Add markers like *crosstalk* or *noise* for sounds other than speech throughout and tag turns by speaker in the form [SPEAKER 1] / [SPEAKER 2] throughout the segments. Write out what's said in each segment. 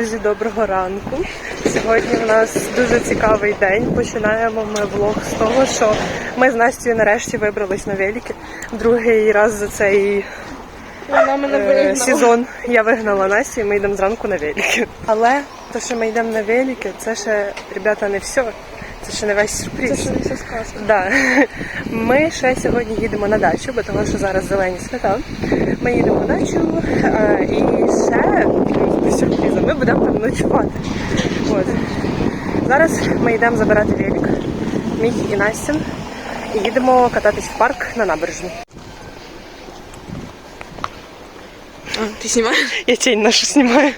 [SPEAKER 1] Друзі, доброго ранку. Сьогодні у нас дуже цікавий день. Починаємо ми влог з того, що ми з Настю нарешті вибрались на велики. Другий раз за цей е, сезон я вигнала Настю і ми йдемо зранку на велики. Але те, що ми йдемо на велики, це ще, ребята, не все. Це ще не весь сюрприз.
[SPEAKER 2] Це ще не все сказано.
[SPEAKER 1] Да. Ми ще сьогодні їдемо на дачу, бо того, що зараз зелені свята. Ми їдемо на дачу ми будемо там ночувати. От. Зараз ми йдемо забирати велик, мій і Настін, і їдемо кататись в парк на набережну.
[SPEAKER 2] А, ти знімаєш?
[SPEAKER 1] Я тінь нашу знімаю.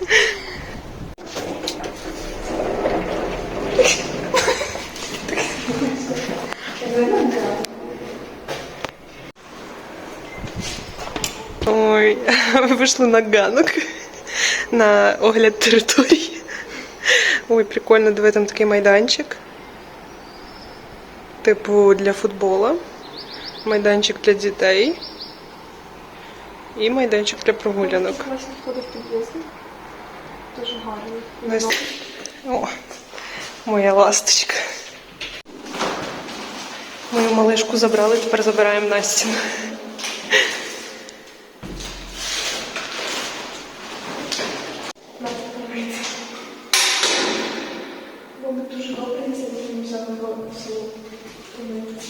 [SPEAKER 1] Ой, *laughs* ми вийшли на ганок На огляд території. Ой, прикольно, диви, там такий майданчик. Типу для футбола. Майданчик для дітей. І майданчик для прогулянок.
[SPEAKER 2] Дуже.
[SPEAKER 1] Настя. О, моя ласточка. Мою малишку забрали, тепер забираємо Настю.
[SPEAKER 2] Було б дуже добре, якщо б ми взяли його в село. помити.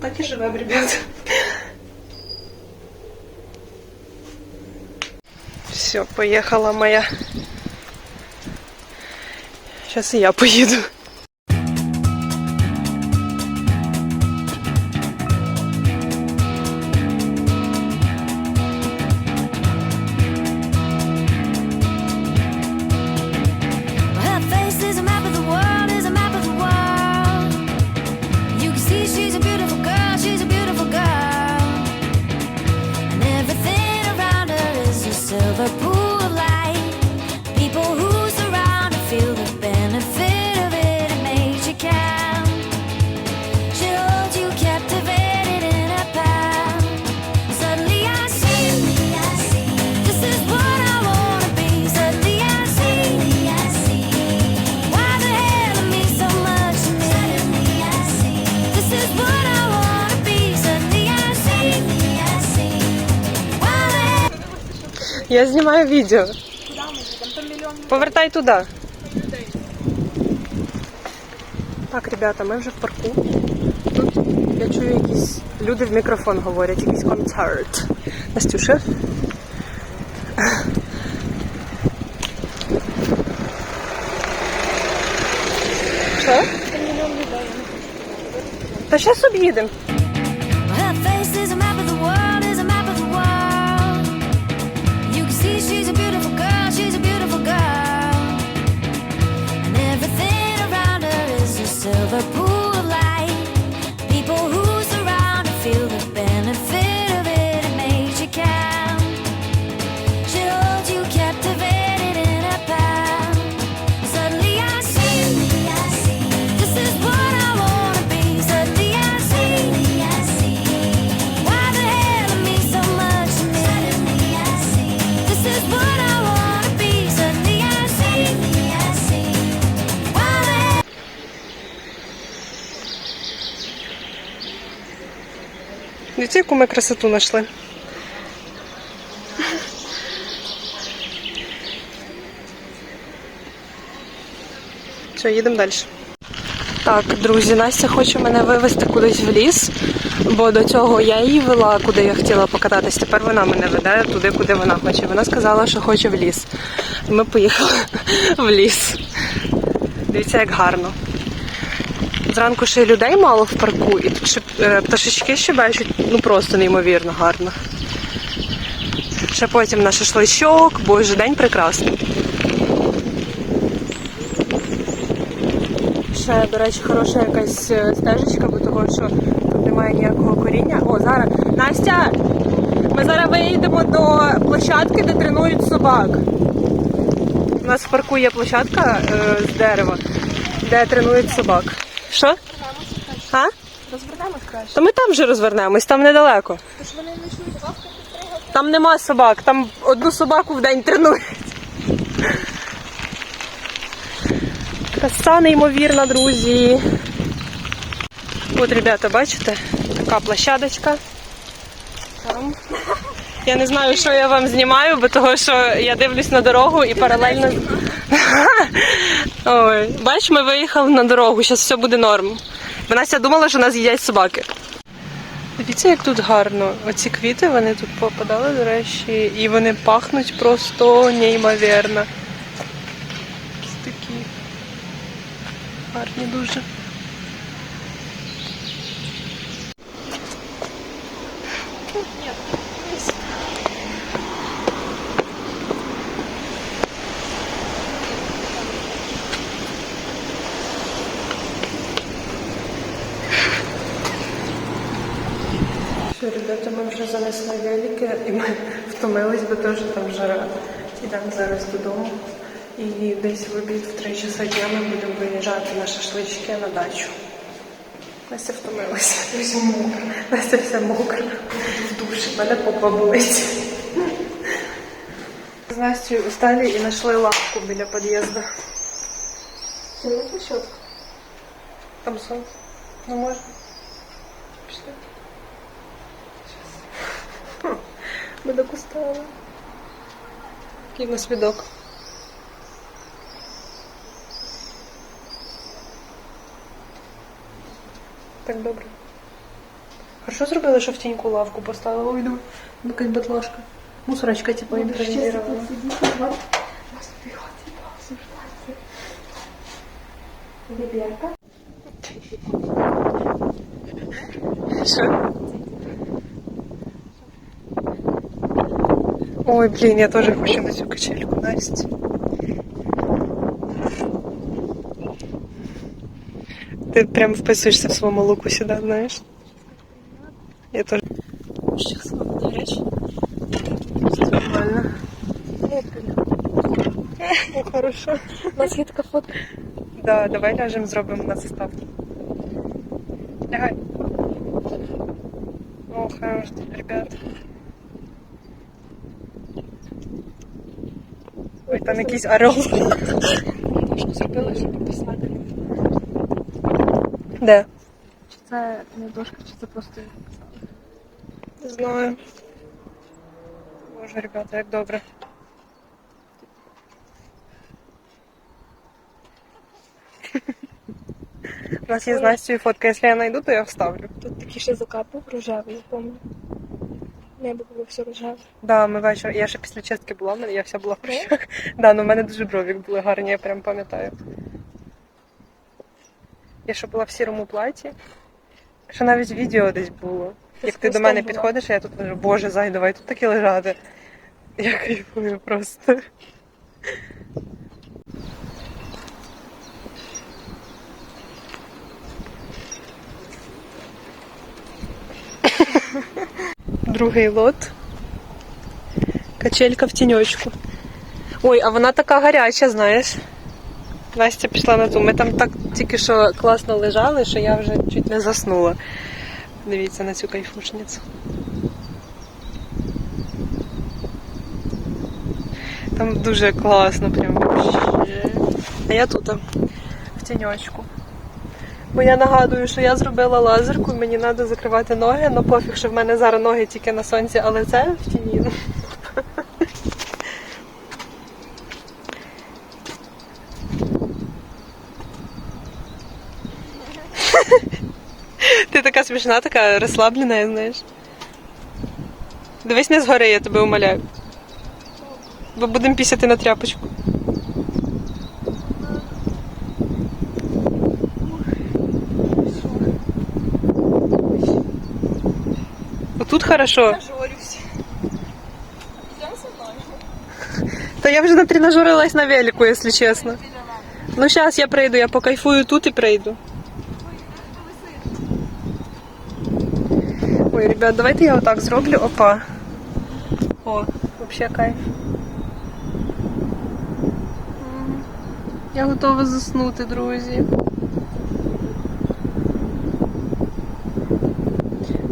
[SPEAKER 1] Так і живемо, ребят. Все, поїхала моя. Зараз і я поїду. Я знімаю відео. Повертай туди. Так, ребята, ми вже в парку. Тут я чую якісь люди в мікрофон говорять, якийсь концерт. Настюша. Що? Та зараз об'їдемо. Дивіться, яку ми красоту знайшли. Все, їдемо далі. Так, друзі, Настя хоче мене вивезти кудись в ліс, бо до цього я її вела, куди я хотіла покататись. Тепер вона мене веде туди, куди вона хоче. Вона сказала, що хоче в ліс. Ми поїхали *laughs* в ліс. Дивіться, як гарно. Зранку ще й людей мало в парку, і тут пташечки щебечуть, ну просто неймовірно гарно. Ще потім на шашличок, боже, день прекрасний. Ще, до речі, хороша якась е, стежечка, бо того, що тут немає ніякого коріння. О, зараз. Настя! Ми зараз виїдемо до площадки, де тренують собак. У нас в парку є площадка е, з дерева, де тренують собак. Що? А?
[SPEAKER 2] Краще.
[SPEAKER 1] То ми там вже розвернемось, там недалеко.
[SPEAKER 2] Тож вони не чують лавка підтримати.
[SPEAKER 1] Там нема собак, там одну собаку в день тренують. Краса неймовірна, друзі. От, ребята, бачите, така площадочка. Там. Я не знаю, що я вам знімаю, бо того, що я дивлюсь на дорогу і паралельно. *laughs* Ой, бач, ми виїхали на дорогу, зараз все буде норм. Бо Настя думала, що нас їдять собаки. Дивіться, як тут гарно. Оці квіти вони тут попадали, до речі, і вони пахнуть просто неймовірно. Якісь такі гарні дуже. Ребята, ми вже занесли велики і ми *laughs* втомились, бо теж там жара. Йдемо зараз додому. І десь в обід в 3 часа дня ми будемо виїжджати на шашлички на дачу. Настя втомилася, дуже мокра. Настя вся мокра. В душі, мене попа болить. З Настю устали і знайшли лавку біля під'їзду.
[SPEAKER 2] Це не площадка.
[SPEAKER 1] Там сонце. Ну можна. Пішли. Ми так устали. Який у нас відок. Так добре. Хорошо зробили, що в тіньку лавку поставили. Ой, йду. Якась батлашка. Мусорочка, типу, імпровізувала.
[SPEAKER 2] Нас бігати, обсуждати. Вибірка.
[SPEAKER 1] Що? Ой, блін, я теж хочу на цю качельку, Настя. Ти прям вписуєшся в своєму луку сюди, знаєш? Я теж. Ще слава, до речі. Нормально. Ну, хорошо.
[SPEAKER 2] У нас є така фотка.
[SPEAKER 1] Да, давай ляжем, зробимо на заставку. Лягай. О, хорош, ребят. Там якийсь орел.
[SPEAKER 2] Дошку зробили, щоб писати.
[SPEAKER 1] Де?
[SPEAKER 2] Чи це не дошка, чи це просто
[SPEAKER 1] Не знаю. Боже, ребята, як добре. У нас є з Настю фотка, якщо я знайду, то я вставлю.
[SPEAKER 2] Тут такий ще закат був рожевий, я пам'ятаю. Небо було все рожеве.
[SPEAKER 1] Да, ми вечір. Я ще після чистки була, в мене- я вся була в прищах. Да, ну в мене дуже брові були гарні, я прям пам'ятаю. Я ще була в сірому платі. Ще навіть відео десь було. Як ти до мене
[SPEAKER 2] була.
[SPEAKER 1] підходиш, я тут кажу, боже, зай, давай тут таки лежати. Я кайфую просто. Другий лот. Качелька в тіньочку. Ой, а вона така гаряча, знаєш. Настя пішла на ту. Ми там так тільки що класно лежали, що я вже чуть не заснула. Дивіться на цю кайфушницю. Там дуже класно, прям. А я тут в тіньочку. Бо я нагадую, що я зробила лазерку, мені треба закривати ноги, ну пофіг, що в мене зараз ноги тільки на сонці, але це в тіні. Ти така смішна, така розслаблена, знаєш. Дивись не згори, я тебе умоляю. Бо будемо пісяти на тряпочку. хорошо.
[SPEAKER 2] Жорюсь. *laughs* Йдемо зі мною.
[SPEAKER 1] Та я вже натренажерилась на велику, якщо чесно. Ну зараз я прийду, я покайфую тут і прийду. Ой, ребят, давайте я отак зроблю. Опа. О, вообще кайф. М, Я готова заснути, друзі.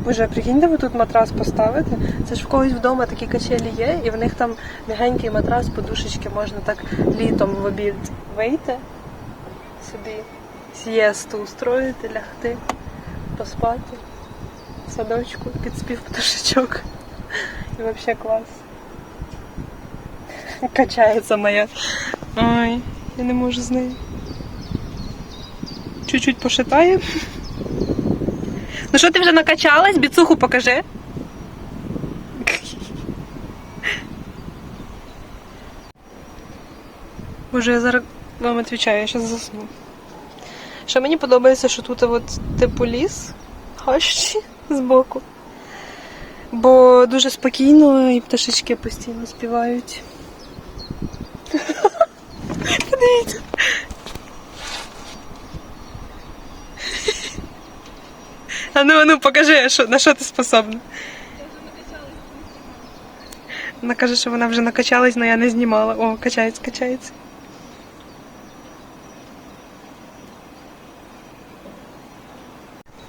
[SPEAKER 1] Боже, прикиньте, ви тут матрас поставите. Це ж в когось вдома такі качелі є, і в них там м'ягенький матрас, подушечки, можна так літом в обід вийти собі, сієсту устроїти, лягти, поспати в садочку під спів пташечок. І взагалі клас. Качається моя. Ой, я не можу з нею. Чуть-чуть пошитає. Ну що ти вже накачалась? Біцуху покажи. Боже, я зараз вам відповідаю, я зараз засну. Що мені подобається, що тут от типу ліс, хащі збоку. Бо дуже спокійно і пташечки постійно співають. *laughs* Подивіться. А ну, ну, покажи, на що ти способна. Вона каже, що вона вже накачалась, але я не знімала. О, качається, качається.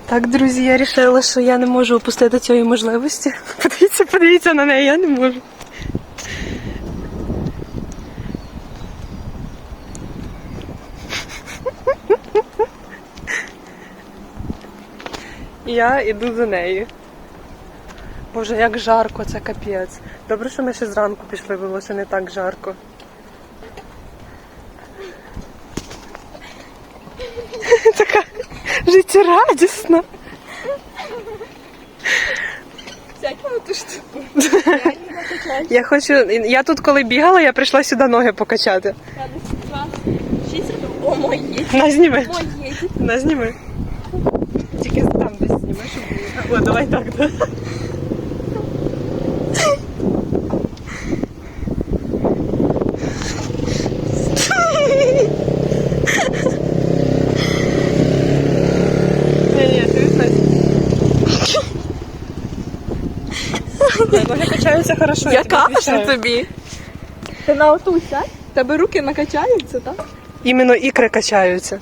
[SPEAKER 1] Так, друзі, я вирішила, що я не можу опустити цієї можливості. *laughs* Подивіться, подивіться на неї, я не можу. І Я йду за нею. Боже, як жарко, це капець. Добре, що ми ще зранку пішли, було ще не так жарко. *laughs* Така життєрадісна.
[SPEAKER 2] Ти ж типу.
[SPEAKER 1] Я хочу. Я тут, коли бігала, я прийшла сюди ноги покачати.
[SPEAKER 2] Десь шість. О, мої.
[SPEAKER 1] На зніми.
[SPEAKER 2] Мої.
[SPEAKER 1] На зніми. Тільки там десь зніми, О, давай так, да. Ноги качаються хорошо. я
[SPEAKER 2] ж тобі? Ти на оту сядь? Тебе руки накачаються, так?
[SPEAKER 1] Іменно ікри качаються.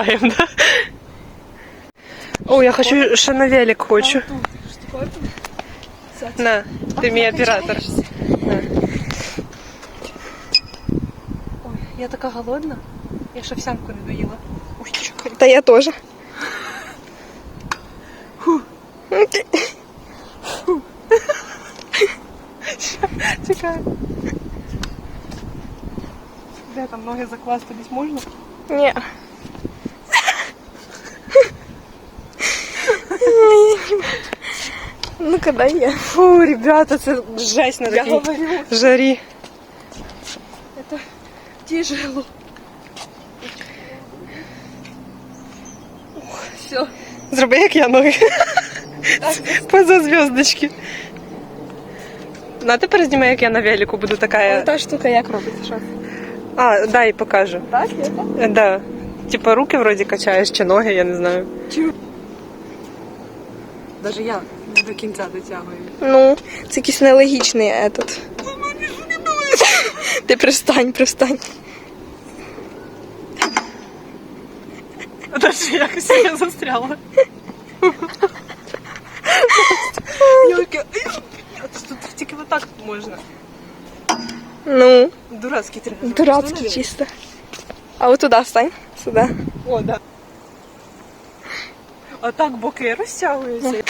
[SPEAKER 1] Загораємо, да? О, я хочу ще на велик хочу. На, ти мій оператор. На. Ой, я така голодна. Я ще всянку не доїла. Ой, чекай.
[SPEAKER 2] Та я теж.
[SPEAKER 1] Чекай. Де там ноги закласти десь можна?
[SPEAKER 2] Ні. Ну, є.
[SPEAKER 1] Фу, ребята, це жесть на
[SPEAKER 2] Я
[SPEAKER 1] такій
[SPEAKER 2] говорю.
[SPEAKER 1] жарі.
[SPEAKER 2] Тяжело. Все.
[SPEAKER 1] Зроби, як я ноги. Поза зв'язочки. Ну, а тепер знімай, як я на велику буду така.
[SPEAKER 2] Та штука як робиться? Що?
[SPEAKER 1] А, дай покажу.
[SPEAKER 2] Так, я так?
[SPEAKER 1] Е, Да. Типа руки вроді качаєш, чи ноги, я не знаю. Даже я не до кінця дотягую.
[SPEAKER 2] Ну, це якийсь нелогічний етот. Ти пристань, пристань.
[SPEAKER 1] Даже якось я застряла. Йолки, тут тільки отак можна.
[SPEAKER 2] Ну,
[SPEAKER 1] Дурацький тренажер.
[SPEAKER 2] дурацький чисто. А от туди встань. Сюди.
[SPEAKER 1] О, да. А так боки розтягуються.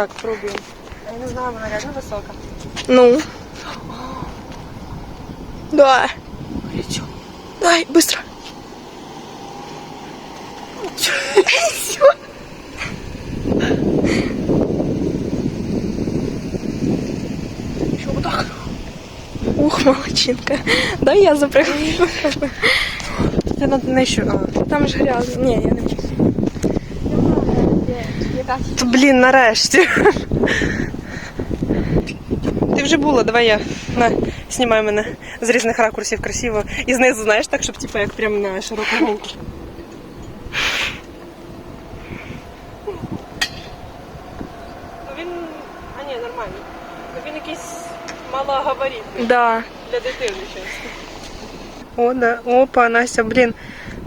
[SPEAKER 1] Так, пробуємо. Я не знаю, вона реально висока.
[SPEAKER 2] Ну. Давай.
[SPEAKER 1] Горячо.
[SPEAKER 2] Давай, быстро. Всё.
[SPEAKER 1] Що так?
[SPEAKER 2] Ух, молодчинка. Дай я запрыгну.
[SPEAKER 1] Це надо нижче. А.
[SPEAKER 2] Там ж грязно. Ні, я не
[SPEAKER 1] То, блін, нарешті. Ти вже була, давай я. На, знімай мене з різних ракурсів красиво. І знизу, знаєш, так, щоб типу, як прямо на широку голку. Ну він. А нормально. Ну, Він якийсь малогабаритний Да. для дитини, чесно. О, да. Опа, Настя, блин.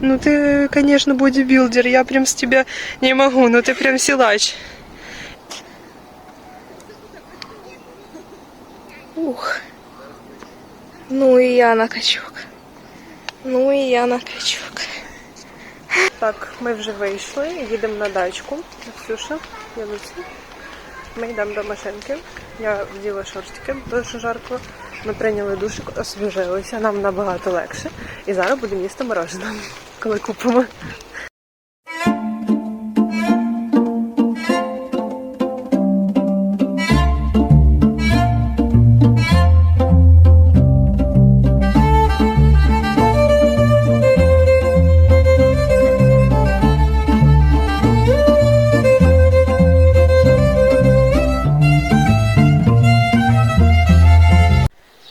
[SPEAKER 1] Ну ты, конечно, бодибилдер. Я прям с тебя не могу. Ну ты прям силач.
[SPEAKER 2] Ух. Ну і я на качок. Ну і я на качок.
[SPEAKER 1] Так, ми вже вийшли, їдемо на дачку. Ксюша, я Люці. Ми йдемо до машинки. Я вділа шортики, дуже жарко. Ми прийняли душик, освіжилися, нам набагато легше. І зараз будемо їсти морожене, коли купимо.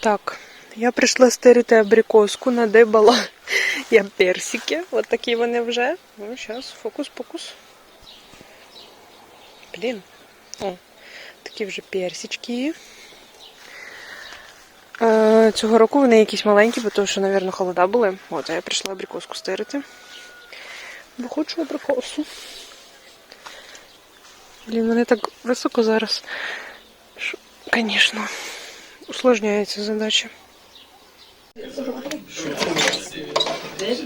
[SPEAKER 1] Так, я прийшла стирити абрикоску, надибала *laughs* я персики. От такі вони вже. Ну, зараз, фокус-покус. Блін. О, такі вже персички. Е, цього року вони якісь маленькі, бо тому що, мабуть, холода були. От, а я прийшла абрикоску стирити. Бо хочу абрикосу. Блін, вони так високо зараз. Звісно, усложняється задача. Так,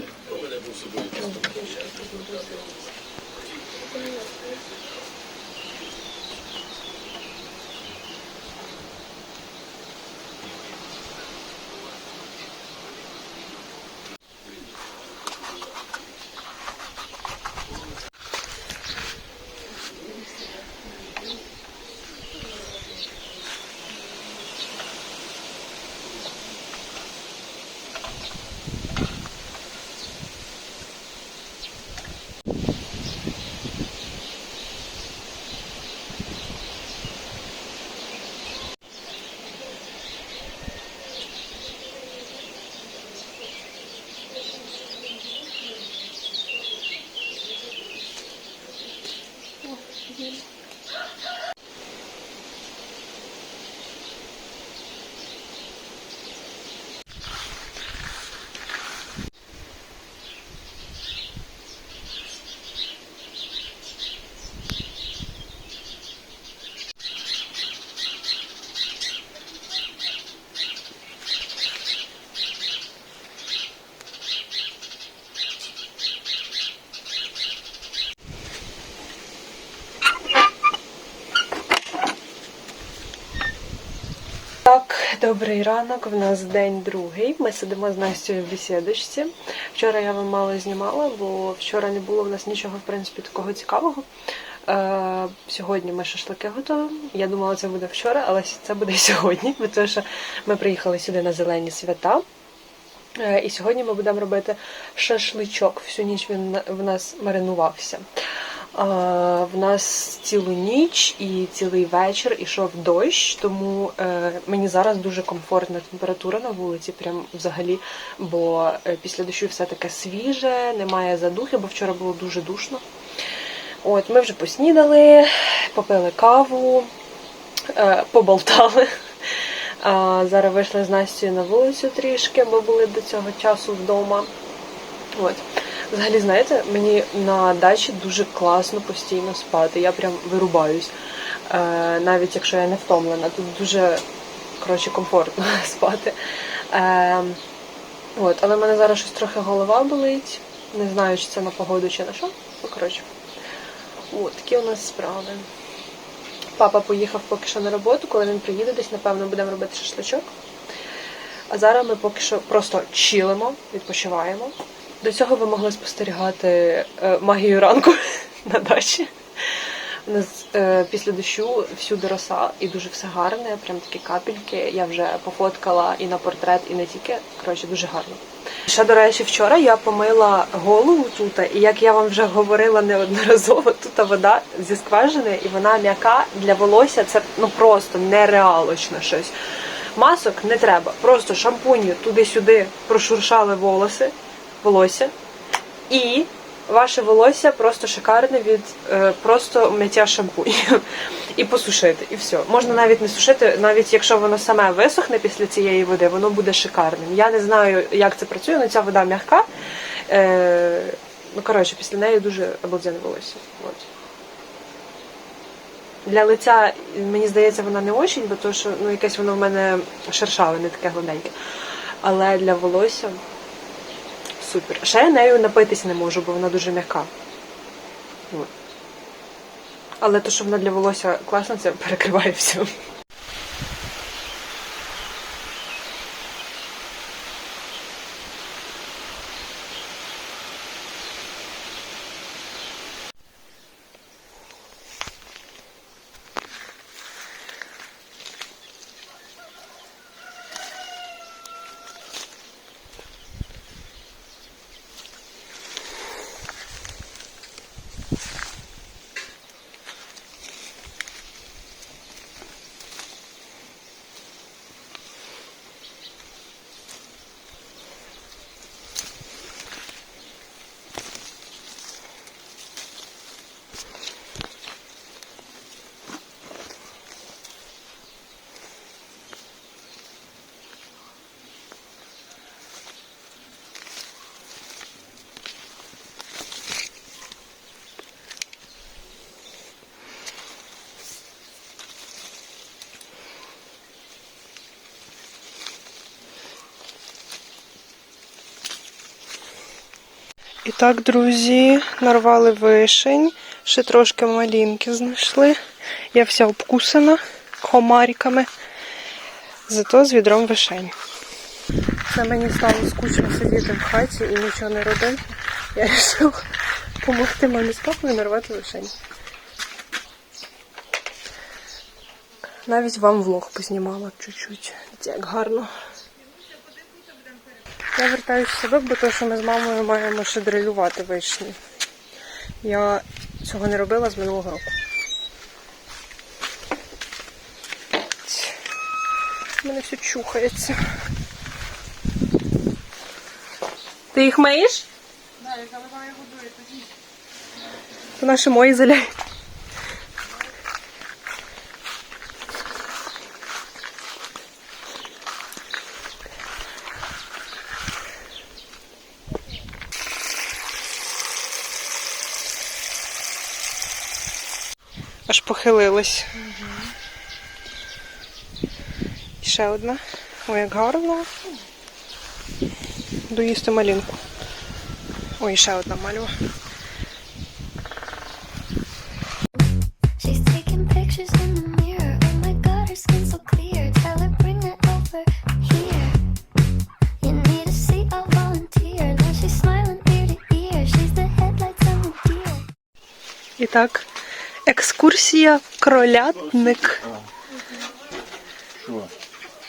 [SPEAKER 1] добрий ранок. В нас день другий. Ми сидимо з Настю в бесідочці. Вчора я вам мало знімала, бо вчора не було в нас нічого, в принципі, такого цікавого. Е, сьогодні ми шашлики готуємо. Я думала, це буде вчора, але це буде сьогодні, тому що ми приїхали сюди на зелені свята. Е, І сьогодні ми будемо робити шашличок. Всю ніч він в нас маринувався. В нас цілу ніч і цілий вечір ішов дощ, тому е, мені зараз дуже комфортна температура на вулиці, прям взагалі. Бо е, після дощу все таке свіже, немає задухи, бо вчора було дуже душно. От, ми вже поснідали, попили каву, е, поболтали. Зараз вийшли з Настю на вулицю трішки, бо були до цього часу вдома. От. Взагалі, знаєте, мені на дачі дуже класно постійно спати. Я прям вирубаюсь. Е, навіть якщо я не втомлена, тут дуже коротше, комфортно *laughs* спати. Е, от, але в мене зараз щось трохи голова болить. Не знаю, чи це на погоду, чи на що. Ну, коротше. От, такі у нас справи. Папа поїхав поки що на роботу, коли він приїде, десь, напевно, будемо робити шашличок. А зараз ми поки що просто чилимо, відпочиваємо. До цього ви могли спостерігати е, магію ранку *laughs* на дачі. Нас е, після дощу всюди роса і дуже все гарне, прям такі капельки. Я вже пофоткала і на портрет, і не тільки. Коротше, дуже гарно. Ще, до речі, вчора я помила голову тут, і як я вам вже говорила неодноразово, *laughs* тут вода зі скважини, і вона м'яка для волосся. Це ну просто нереалочно щось. Масок не треба, просто шампунью туди-сюди прошуршали волоси, волосся і ваше волосся просто шикарне від е, просто миття шампуню. І посушити, і все. Можна навіть не сушити, навіть якщо воно саме висохне після цієї води, воно буде шикарним. Я не знаю, як це працює, але ця вода м'яка. Е, ну, коротше, після неї дуже обалденне волосся. От. Для лиця, мені здається, вона не очень, бо то, що ну, якесь воно в мене шершаве, не таке гладеньке. Але для волосся супер. Ще я нею напитися не можу, бо вона дуже м'яка. Але то, що вона для волосся класна, це перекриває все. І так, друзі, нарвали вишень, ще трошки малінки знайшли. Я вся обкусана комариками, зато з відром вишень. Це мені стало скучно сидіти в хаті і нічого не робити. Я вирішила допомогти мамі з папою нарвати вишень. Навіть вам влог познімала чуть-чуть. Як гарно. Я вертаюся в садок, бо то, що ми з мамою маємо ще дрелювати вишні. Я цього не робила з минулого року. У мене все чухається. Ти їх миєш?
[SPEAKER 2] Так, я заливаю водою тоді.
[SPEAKER 1] То наші мої заляють. Аж похилилась. Ще одна. Ой, як гарно. Доїсти малинку. Ой, ще одна мальва.
[SPEAKER 3] Oh.
[SPEAKER 1] І так, екскурсія кролятник.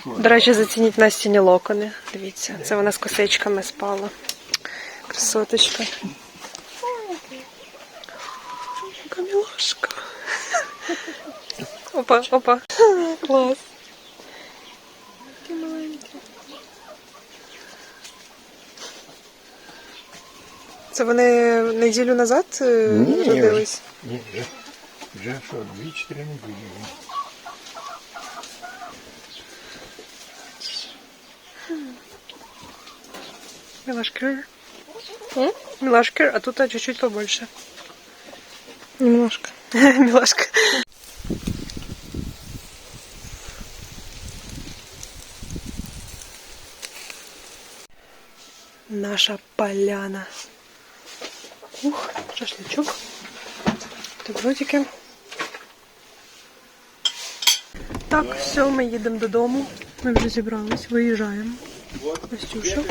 [SPEAKER 1] До речі, зацініть Настіні локони. Дивіться, це вона з косичками спала. Красоточка. Яка мілашка. Опа, опа. Клас. Це вони неділю назад е,
[SPEAKER 4] Ні. Ні, вже, вже що, дві-чотири неділі.
[SPEAKER 1] Милашки. Милашки, а тут а, чуть-чуть побольше.
[SPEAKER 2] Немножко. *laughs*
[SPEAKER 1] Милашка. Наша поляна. Ух, шашлычок. Бутербродики. Так, все, ми їдемо додому. Ми вже зібрались, виїжджаємо. Костюша.